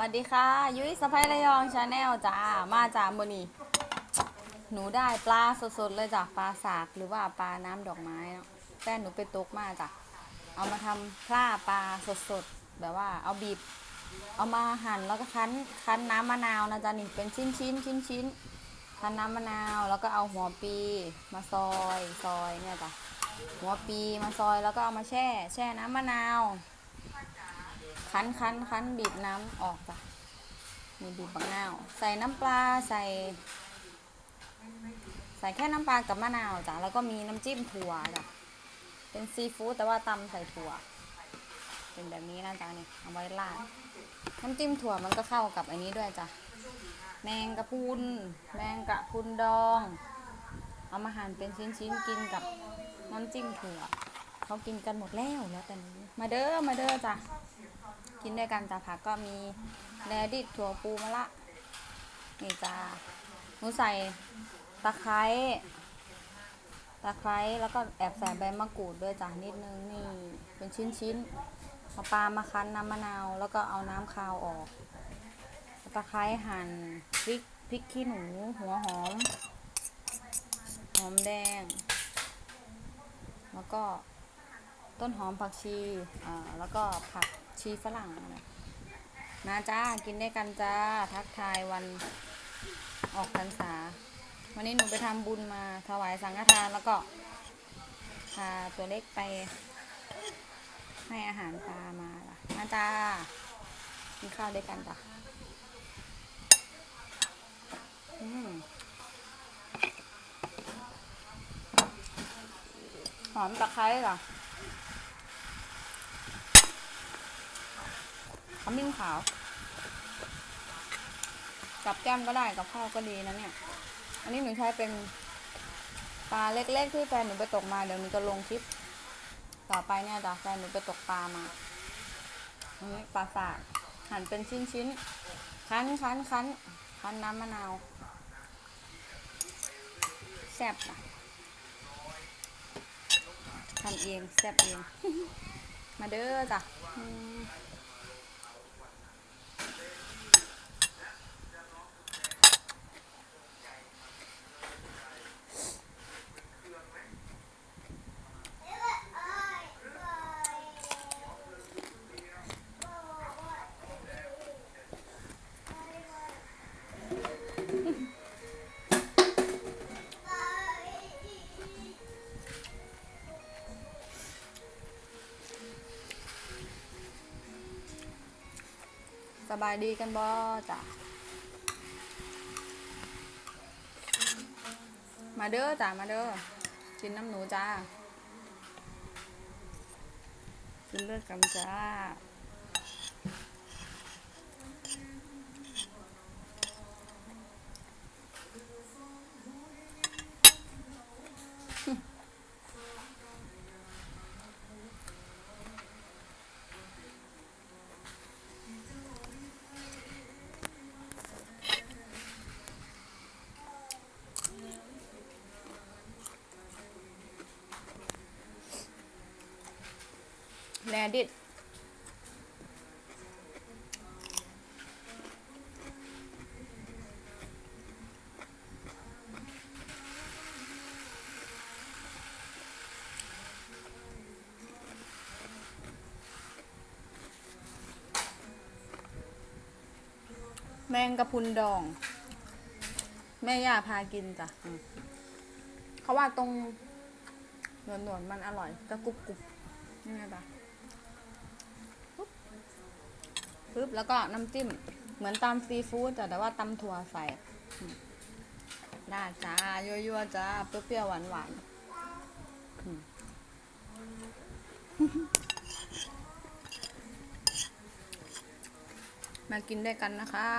วัสดีค่ะ ยุ้ยสะพายระยองชาแนลจ้า มาจากมือนีหนูได้ปลาสดๆเลยจากปลาสากหรือว่าปลาน้ำดอกไม้เนาะแฟนหนูไปตกมาจ้ะเอามาทำพร่าปลาสดๆแบบว่าเอาบีบ เอามาหั่นแล้วก็คั้นคั้นน้ำมะนาวนะจ๊ะนี่เป็นชิ้นชิ้นชิ้นชิ้นๆคั้นน้ำมะนาวแล้วก็เอาหัวปีมาซอยซอยเนี่ยจ้ะหัวปีมาซอยแล้วก็เอามาแช่ แช่น้ำมะนาว คั้นคั้นคั้นบีบน้ำออกจ้ะมีบีบมะนาว ใส่น้ำปลาใส่ ใส่แค่น้ำปลากับมะนาวจ้ะแล้วก็มีน้ำจิ้มถั่วจ้ะเป็นซีฟู้ดแต่ว่าตำใส่ถั่ว เป็นแบบนี้นะจ๊ะนี่เอาไว้ราดน้ำจิ้มถั่วมันก็เข้ากับอันนี้ด้วยจ้ะแมงกะพุนแมงกะพุนดอง เอามาหั่นเป็นชิ้นๆกินกับน้ำจิ้มถั่วเขากินกันหมดแล้วแล้วแต่นี้มาเด้อมาเด้อจ้ะ กินด้วยกันจ้ะผักก็มีแรดิชถั่วปูมะละนี่จ้าหนูใส่ตะไคร้ตะไคร้แล้วก็แอบใส่ใบมะกรูดด้วยจ้ะนิดนึงนี่เป็นชิ้นชิ้นเอาปลามาคั้นน้ำมะนาวแล้วก็เอาน้ำคาวออกตะไคร้หั่นพริกพริกขี้หนูหัวหอม หอมแดง แล้วก็ต้นหอมผักชีอ่าแล้วก็ผัก ชีฝรั่งนะมาจ้า กินได้วยกันจ้า ทักทายวันออกพรรษา วันนี้หนูไปทำบุญมาถวายสังฆทานแล้วก็พาตัวเล็กไป ให้อาหารปลามาล่ะ มาจ้า กินข้าวด้วยกันจ้ะอืมหอมตะไคร้เหรอ ขมิ้นขาว กับแก้มก็ได้กับข้าวก็ดีนะเนี่ย อันนี้หนูใช้เป็นปลาเล็กๆที่แฟนหนูไปตกมาเดี๋ยวหนูจะลงคลิป ต่อไปเนี่ยจ้ะแฟนหนูไปตกปลามาอันนี้ปลาสากหั่นเป็นชิ้นๆ คั้นคั้นคั้นคั้นน้ำมะนาวแซ่บอะทำเองแซ่บเอง มาเด้อจ้ะ บายดีกันบ่จ้ะมาเด้อจ้ะมาเด้อกินน้ำหนูจ้ากินเลือดกันจ้า แลดิดแมงกะพุนดอง แม่ย่าพากินจ้ะเขาว่าตรงหนวดหนวดๆมันอร่อยจะกรุบกรุบนี่ไงจ้ะ ปึ๊บแล้วก็น้ำจิ้ม เหมือนตำซีฟู้ดแต่แต่ว่าตำถั่วใส่ได้จ้ายั่วๆจ้าเปรี้ยวๆหวานๆอืมมากินด้วยกันนะคะ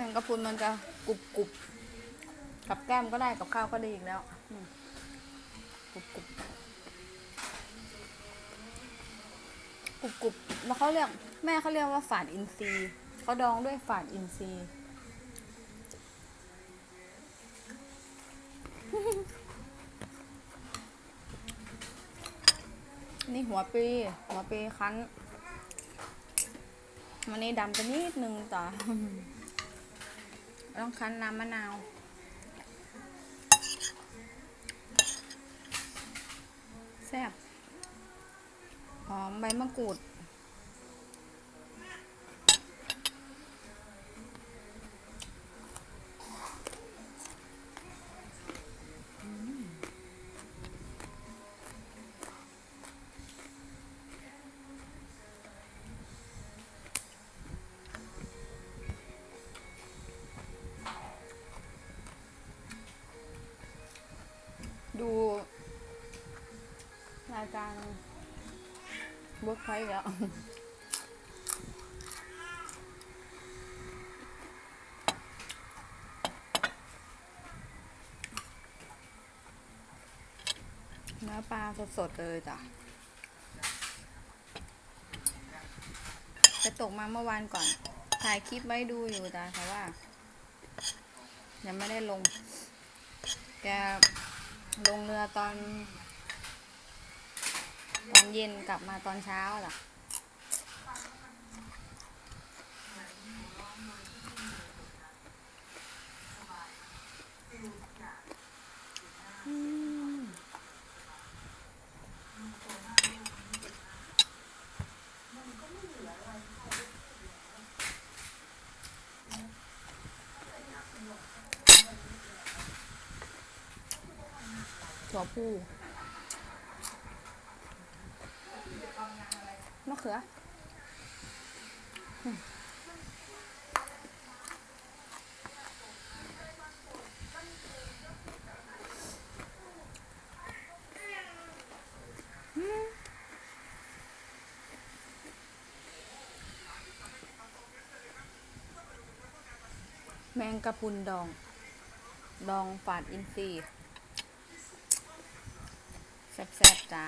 มงกะพรุนมันจะกรุบกรุบกับแก้มก็ได้กับข้าวก็ดีอีกแล้วกรุบกรุบกรุบกรุบแล้วเขาเรียกแม่เขาเรียกว่าฝาดอินทรีย์เขาดองด้วยฝาดอินทรีย์นี่หัวปี หัวปีคั้นวันนี้ดำไปนิดนึงจ้ะ ต้องคั้นน้ำมะนาว แซ่บหอมใบมะกรูด ดู รายการเวิร์กพอยต์แล้วเนื้อปลาสดๆเลยจ้ะจะตกมาเมื่อวานก่อน ถ่ายคลิปไว้ดูอยู่จ้ะแต่ว่า ยังไม่ได้ลง แก ลงเรือตอน ตอนเย็นกลับมาตอนเช้าล่ะัวพูมะเขือแมงกะพุนดอง ดองฝาดอินทรีย์ แซ่บๆจ้า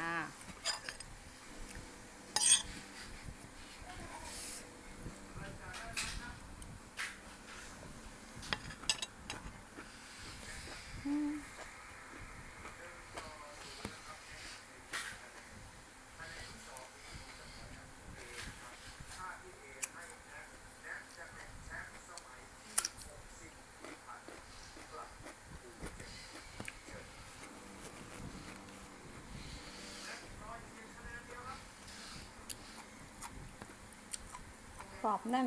กรอบแน่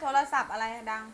โทรศัพท์อะไรดัง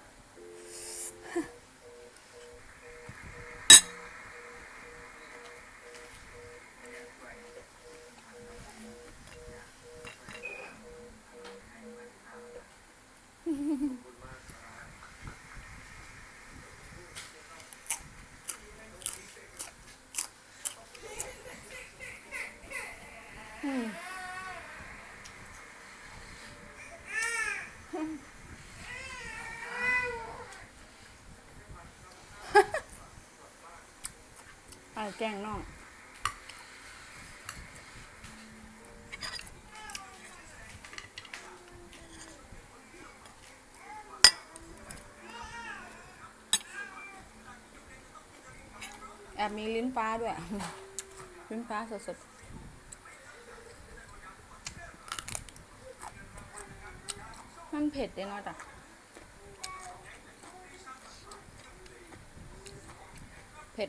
แกงน้องแอบมีลิ้นฟ้าด้วย ลิ้นฟ้าสดๆมันเผ็ดเลยเนาะจ้ะเผ็ด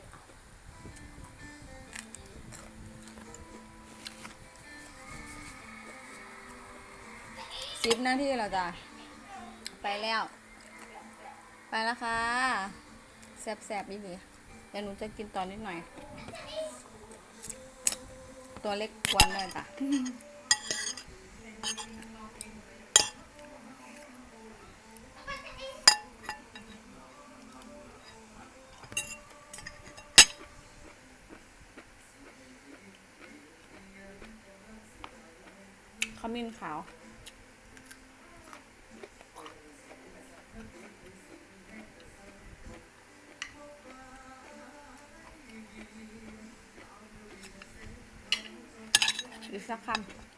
สิบนาทีแล้วจ้ะไปแล้ว ไปแล้วค่ะแสบๆอีหลีเดี๋ยวหนูจะกินตอนนิดหน่อย ตัวเล็กกวนเลยจ้ะขมิ้นขาว สักคำ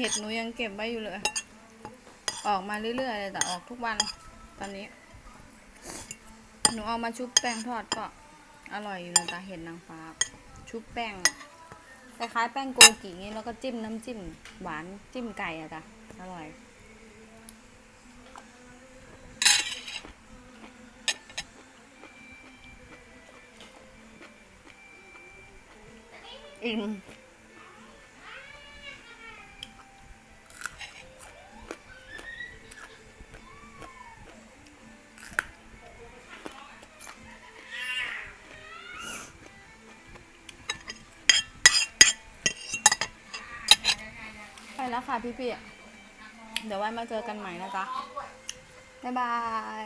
ห็ดหนูยังเก็บไว้อยู่เลย ออกมาเรื่อยๆเลยแต่ออกทุกวันตอนนี้ หนูเอามาชุบแป้งทอดก็อร่อยอยู่นะจ๊ะเห็ดนางฟ้า ชุบแป้งคล้ายๆแป้งโกกิงี้แล้วก็จิ้มน้ำจิ้มหวานจิ้มไก่อะจ้ะอร่อยอิ่ม ค่ะพี่ๆ เดี๋ยวไว้มาเจอกันใหม่นะจ๊ะ บ๊ายบาย